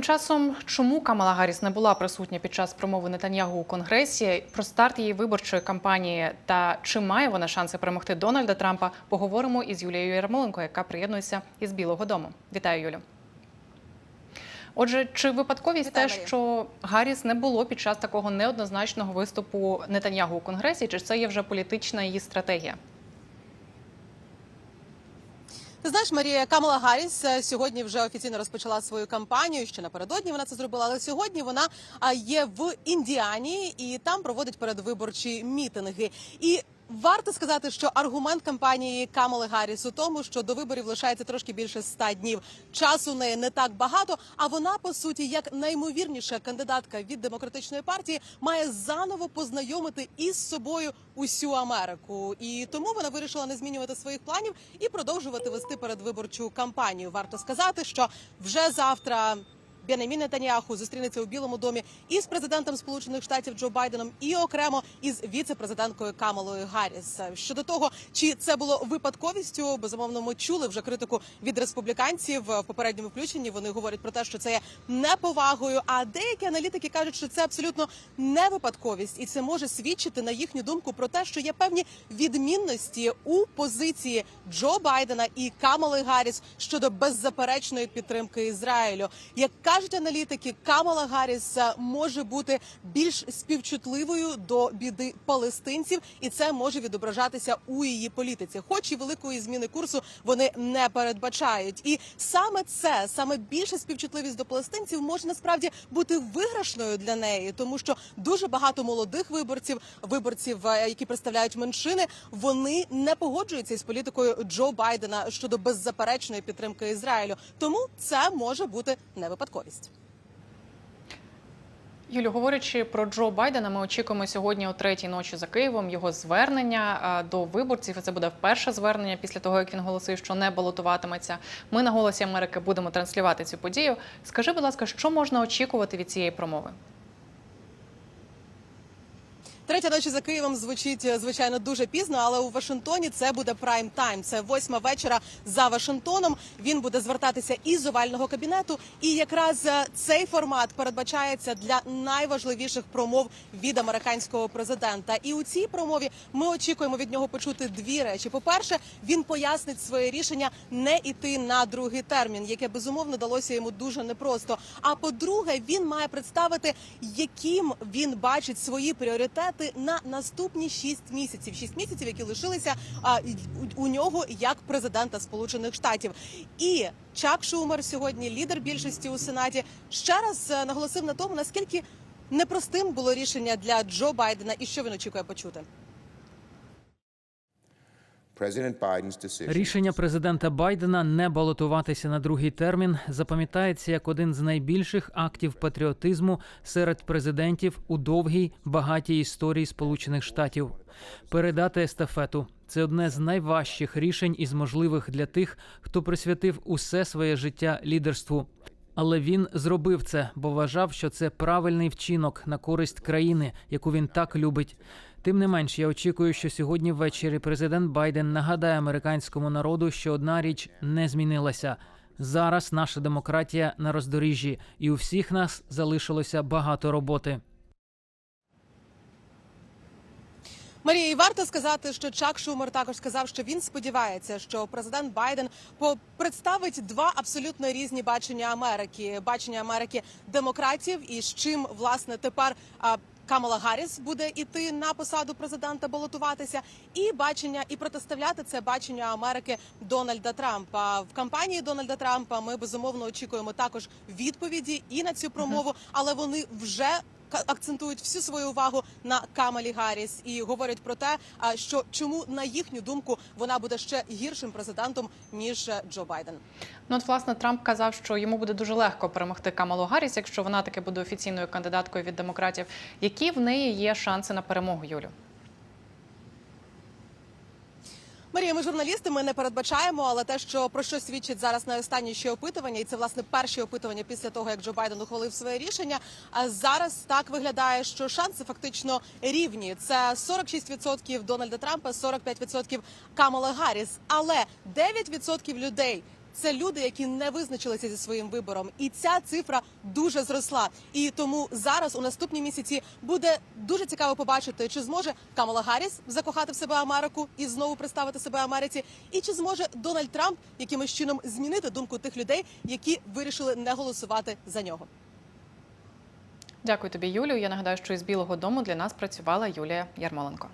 Тим часом, чому Камала Гарріс не була присутня під час промови Нетаньягу у конгресі, про старт її виборчої кампанії та чи має вона шанси перемогти Дональда Трампа, поговоримо із Юлією Ярмоленко, яка приєднується із Білого Дому. Вітаю, Юлю. Отже, чи випадковість Вітаю, те, Марія. що Гарріс не було під час такого неоднозначного виступу Нетаньягу у конгресі, чи це є вже політична її стратегія? Ти знаєш, Марія Камала Гарріс е, сьогодні вже офіційно розпочала свою кампанію. Ще напередодні вона це зробила, але сьогодні вона є в Індіані і там проводить передвиборчі мітинги. І варто сказати, що аргумент кампанії Камали Гарріс у тому, що до виборів лишається трошки більше ста днів. Часу неї не так багато. А вона по суті, як наймовірніша кандидатка від демократичної партії, має заново познайомити із собою усю Америку. І тому вона вирішила не змінювати своїх планів і продовжувати вести передвиборчу кампанію. Варто сказати, що вже завтра. Бенемін Нетаньяху зустрінеться у Білому домі із президентом Сполучених Штатів Джо Байденом і окремо із віце-президенткою Камалою Гарріс. Щодо того, чи це було випадковістю, безумовно, ми чули вже критику від республіканців в попередньому включенні. Вони говорять про те, що це є неповагою. А деякі аналітики кажуть, що це абсолютно не випадковість, і це може свідчити на їхню думку про те, що є певні відмінності у позиції Джо Байдена і Камали Гарріс щодо беззаперечної підтримки Ізраїлю. Як кажуть аналітики, Камала Гарріс е, може бути більш співчутливою до біди палестинців, і це може відображатися у її політиці. Хоч і великої зміни курсу вони не передбачають. І саме це, саме більша співчутливість до палестинців, може насправді бути виграшною для неї, тому що дуже багато молодих виборців, виборців, е, які представляють меншини, вони не погоджуються із політикою Джо Байдена щодо беззаперечної підтримки Ізраїлю. Тому це може бути не випадковість. Юлю, говорячи про Джо Байдена, ми очікуємо сьогодні о третій ночі за Києвом його звернення до виборців. Це буде вперше звернення після того, як він голосив, що не балотуватиметься. Ми на голосі Америки будемо транслювати цю подію. Скажи, будь ласка, що можна очікувати від цієї промови? Третя ночі за Києвом звучить е, звичайно дуже пізно, але у Вашингтоні це буде прайм тайм. Це восьма вечора за Вашингтоном. Він буде звертатися із овального кабінету. І якраз е, цей формат передбачається для найважливіших промов від американського президента. І у цій промові ми очікуємо від нього почути дві речі. По перше, він пояснить своє рішення не іти на другий термін, яке безумовно далося йому дуже непросто. А по-друге, він має представити, яким він бачить свої пріоритети на наступні шість місяців. Шість місяців, які лишилися а, у, у нього як президента Сполучених Штатів. І Чак Шумер сьогодні, лідер більшості у сенаті, ще раз е, наголосив на тому, наскільки непростим було рішення для Джо Байдена, і що він очікує почути. Рішення президента Байдена не балотуватися на другий термін запам'ятається як один з найбільших актів патріотизму серед президентів у довгій багатій історії Сполучених Штатів. Передати естафету це одне з найважчих рішень із можливих для тих, хто присвятив усе своє життя лідерству. Але він зробив це, бо вважав, що це правильний вчинок на користь країни, яку він так любить. Тим не менш, я очікую, що сьогодні ввечері президент Байден нагадає американському народу, що одна річ не змінилася. Зараз наша демократія на роздоріжжі, і у всіх нас залишилося багато роботи. Марія, і варто сказати, що Чак Шумер також сказав, що він сподівається, що президент Байден представить два абсолютно різні бачення Америки: бачення Америки демократів, і з чим власне тепер. Камала Гарріс буде іти на посаду президента балотуватися, і бачення і протиставляти це бачення Америки Дональда Трампа в кампанії Дональда Трампа. Ми безумовно очікуємо також відповіді і на цю промову, але вони вже акцентують всю свою увагу на Камалі Гарріс і говорять про те, а, що чому на їхню думку вона буде ще гіршим президентом ніж е, Джо Байден. Ну, от, власне, Трамп казав, що йому буде дуже легко перемогти Камалу Гарріс, якщо вона таки буде офіційною кандидаткою від демократів. Які в неї є шанси на перемогу, Юлю? Марія, ми журналісти, ми не передбачаємо, але те, що про що свідчить зараз найостанніші опитування, і це власне перші опитування після того, як Джо Байден ухвалив своє рішення. А зараз так виглядає, що шанси фактично рівні. Це 46% Дональда Трампа, 45% Камала Гарріс. Але 9% людей це люди, які не визначилися зі своїм вибором, і ця цифра дуже зросла. І тому зараз у наступні місяці буде дуже цікаво побачити, чи зможе Камала Гарріс закохати в себе Америку і знову представити себе Америці, і чи зможе Дональд Трамп якимось чином змінити думку тих людей, які вирішили не голосувати за нього. Дякую тобі, Юлію. Я нагадаю, що із Білого Дому для нас працювала Юлія Ярмоленко.